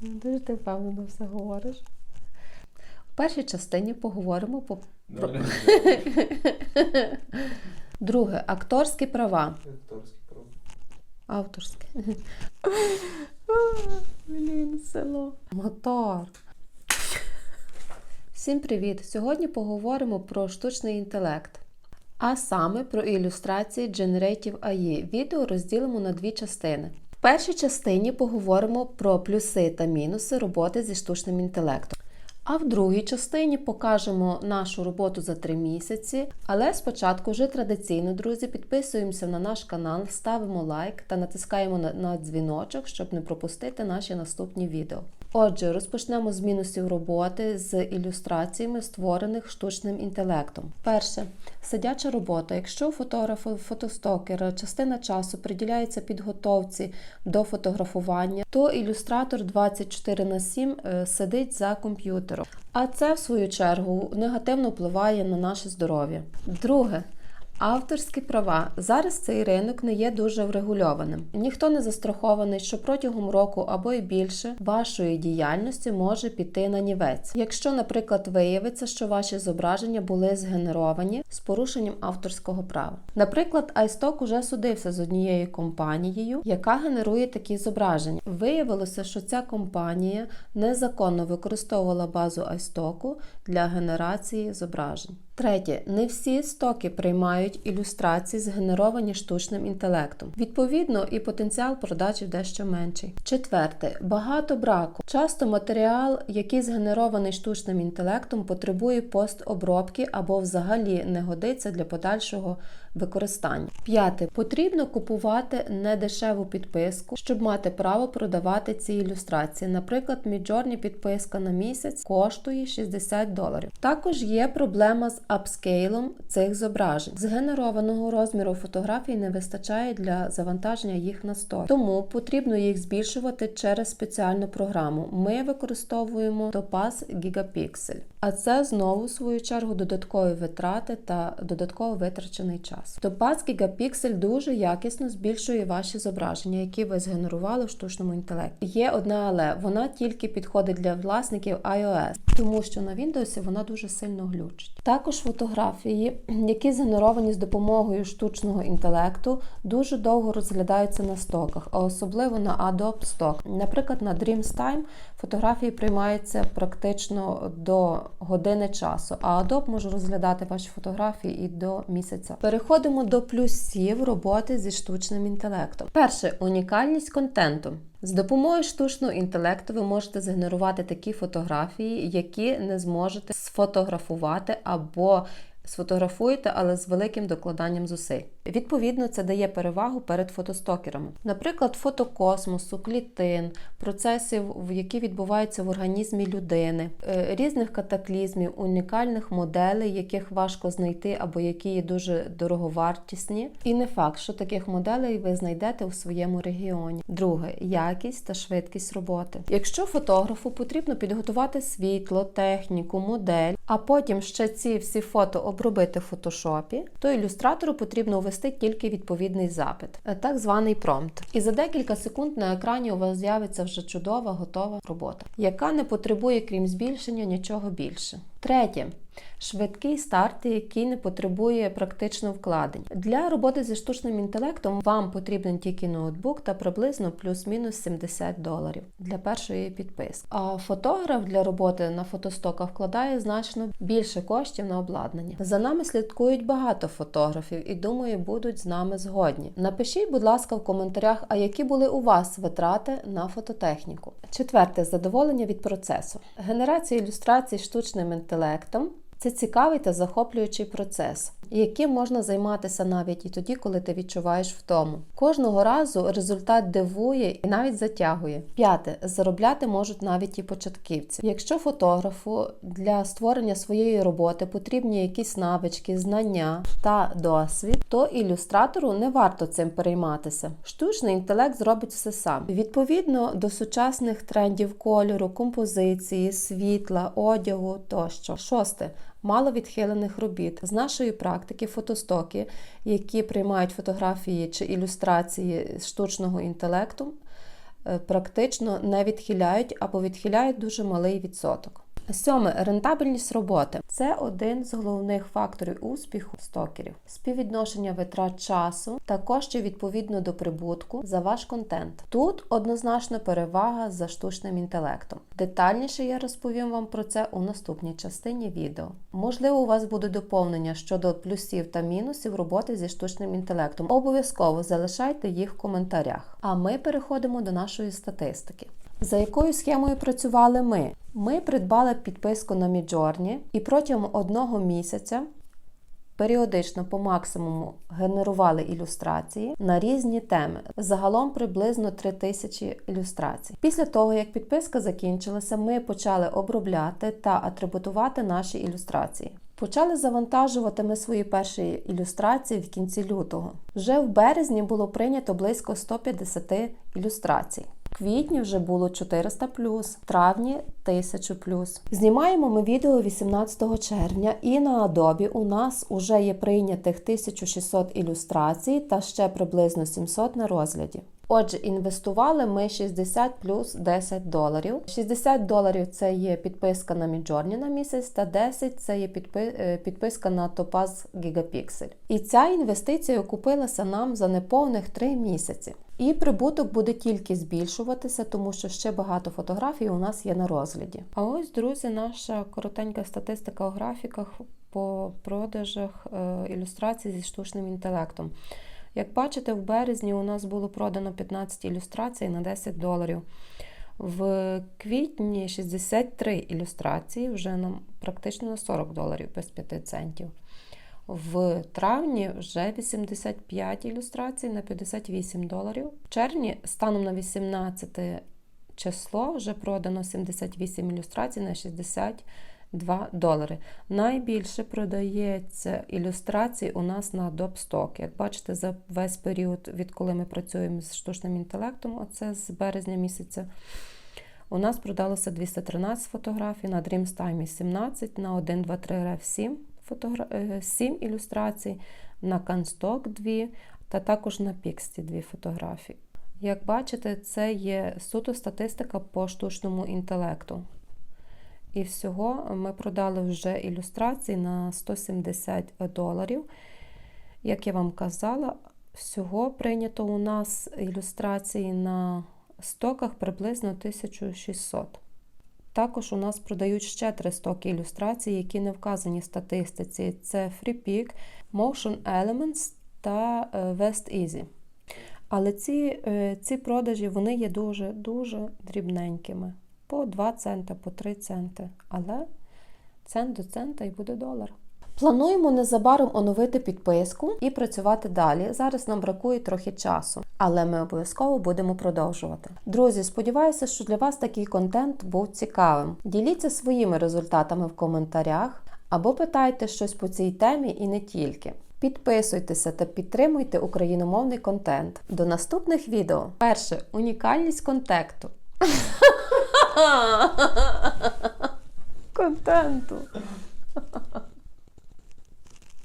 Дуже ти впевнено все говориш. У першій частині поговоримо по Добре. друге акторські права. Акторський прав. Авторське. Блін, село. Мотор. Всім привіт! Сьогодні поговоримо про штучний інтелект. А саме про ілюстрації Generative AI. Відео розділимо на дві частини. В першій частині поговоримо про плюси та мінуси роботи зі штучним інтелектом. А в другій частині покажемо нашу роботу за три місяці. Але спочатку вже традиційно, друзі, підписуємося на наш канал, ставимо лайк та натискаємо на, дзвіночок, щоб не пропустити наші наступні відео. Отже, розпочнемо з мінусів роботи з ілюстраціями, створених штучним інтелектом. Перше, сидяча робота. Якщо у фотографа, фотостокера частина часу приділяється підготовці до фотографування, то ілюстратор 24 на 7 е, сидить за комп'ютером. А це, в свою чергу, негативно впливає на наше здоров'я. Друге. Авторські права зараз цей ринок не є дуже врегульованим. Ніхто не застрахований, що протягом року або й більше вашої діяльності може піти на нівець. Якщо, наприклад, виявиться, що ваші зображення були згенеровані з порушенням авторського права. Наприклад, iStock уже судився з однією компанією, яка генерує такі зображення. Виявилося, що ця компанія незаконно використовувала базу iStock для генерації зображень. Третє, не всі стоки приймають ілюстрації, згенеровані штучним інтелектом. Відповідно, і потенціал продажі дещо менший. Четверте, багато браку. Часто матеріал, який згенерований штучним інтелектом, потребує постобробки або взагалі не годиться для подальшого використання. П'яте, потрібно купувати недешеву підписку, щоб мати право продавати ці ілюстрації. Наприклад, Midjourney підписка на місяць коштує 60 доларів. Також є проблема з апскейлом цих зображень. Згенерованого розміру фотографій не вистачає для завантаження їх на сторі. Тому потрібно їх збільшувати через спеціальну програму. Ми використовуємо Topaz Gigapixel. А це знову в свою чергу додаткові витрати та додатково витрачений час. Topaz Gigapixel дуже якісно збільшує ваші зображення, які ви згенерували в штучному інтелекті. Є одне але вона тільки підходить для власників iOS, тому що на Windows вона дуже сильно глючить. Також фотографії, які згенеровані з допомогою штучного інтелекту, дуже довго розглядаються на стоках, а особливо на Adobe Stock. Наприклад, на DreamsTime фотографії приймаються практично до години часу, а Adobe може розглядати ваші фотографії і до місяця. Переходимо до плюсів роботи зі штучним інтелектом. Перше унікальність контенту. З допомогою штучного інтелекту ви можете згенерувати такі фотографії, які не зможете сфотографувати або сфотографуєте, але з великим докладанням зусиль. Відповідно, це дає перевагу перед фотостокерами. Наприклад, фото космосу, клітин, процесів, які відбуваються в організмі людини, е, різних катаклізмів, унікальних моделей, яких важко знайти або які є дуже дороговартісні. І не факт, що таких моделей ви знайдете у своєму регіоні. Друге якість та швидкість роботи. Якщо фотографу потрібно підготувати світло, техніку, модель, а потім ще ці всі фото обробити в фотошопі, то ілюстратору потрібно ввести тільки відповідний запит, е, так званий промпт. І за декілька секунд на екрані у вас з'явиться вже чудова, готова робота, яка не потребує, крім збільшення, нічого більше. Третє. Швидкий старт, який не потребує практично вкладень. Для роботи зі штучним інтелектом вам потрібен тільки ноутбук та приблизно плюс-мінус 70 доларів для першої підписки. А фотограф для роботи на фотостоках вкладає значно більше коштів на обладнання. За нами слідкують багато фотографів і думаю, будуть з нами згодні. Напишіть, будь ласка, в коментарях, а які були у вас витрати на фототехніку. Четверте задоволення від процесу. Генерація ілюстрацій штучним інтелектом. Це цікавий та захоплюючий процес, яким можна займатися навіть і тоді, коли ти відчуваєш втому. Кожного разу результат дивує і навіть затягує. П'яте заробляти можуть навіть і початківці. Якщо фотографу для створення своєї роботи потрібні якісь навички, знання та досвід, то ілюстратору не варто цим перейматися. Штучний інтелект зробить все сам. Відповідно до сучасних трендів кольору, композиції, світла, одягу тощо. Шосте мало відхилених робіт. З нашої практики фотостоки, які приймають фотографії чи ілюстрації штучного інтелекту, е, практично не відхиляють або відхиляють дуже малий відсоток. Сьоме рентабельність роботи це один з головних факторів успіху стокерів. Співвідношення витрат часу та коштів відповідно до прибутку за ваш контент. Тут однозначно перевага за штучним інтелектом. Детальніше я розповім вам про це у наступній частині відео. Можливо, у вас буде доповнення щодо плюсів та мінусів роботи зі штучним інтелектом. Обов'язково залишайте їх в коментарях. А ми переходимо до нашої статистики. За якою схемою працювали ми? Ми придбали підписку на Midjourney і протягом одного місяця періодично по максимуму генерували ілюстрації на різні теми. Загалом приблизно 3000 ілюстрацій. Після того, як підписка закінчилася, ми почали обробляти та атрибутувати наші ілюстрації. Почали завантажувати ми свої перші ілюстрації в кінці лютого. Вже в березні було прийнято близько 150 ілюстрацій. В квітні вже було 400 в травні 1000 Знімаємо ми відео 18 червня, і на Adobe у нас вже є прийнятих 1600 ілюстрацій та ще приблизно 700 на розгляді. Отже, інвестували ми 60 плюс 10 доларів. 60 доларів це є підписка на Midjourney на місяць, та 10 це є е, підписка на Topaz Gigapixel. І ця інвестиція окупилася нам за неповних 3 місяці. І прибуток буде тільки збільшуватися, тому що ще багато фотографій у нас є на розгляді. А ось, друзі, наша коротенька статистика у графіках по продажах е, ілюстрацій зі штучним інтелектом. Як бачите, в березні у нас було продано 15 ілюстрацій на 10 доларів. В квітні 63 ілюстрації вже на практично на 40 доларів без 5 центів. В травні вже 85 ілюстрацій на 58 доларів. В червні станом на 18 число вже продано 78 ілюстрацій на 62 долари. Найбільше продається ілюстрацій у нас на Adobe Як бачите, за весь період, відколи ми працюємо з штучним інтелектом, оце з березня місяця. У нас продалося 213 фотографій, на Dreamstime 17, на 1, 2, 3 RF 7, фотогра... 7 ілюстрацій, на Canstock 2 та також на Pixie 2 фотографії. Як бачите, це є суто статистика по штучному інтелекту. І всього ми продали вже ілюстрації на 170 доларів. Як я вам казала, всього прийнято у нас ілюстрації на стоках приблизно 1600. Також у нас продають ще три стоки ілюстрацій, які не вказані в статистиці: це FreePic, Motion Elements та е, West Easy. Але ці, е, ці продажі вони є дуже-дуже дрібненькими. По 2 цента, по 3 центи. Але цент до цента і буде долар. Плануємо незабаром оновити підписку і працювати далі. Зараз нам бракує трохи часу, але ми обов'язково будемо продовжувати. Друзі, сподіваюся, що для вас такий контент був цікавим. Діліться своїми результатами в коментарях або питайте щось по цій темі і не тільки. Підписуйтеся та підтримуйте україномовний контент. До наступних відео. Перше унікальність контекту. Контенту.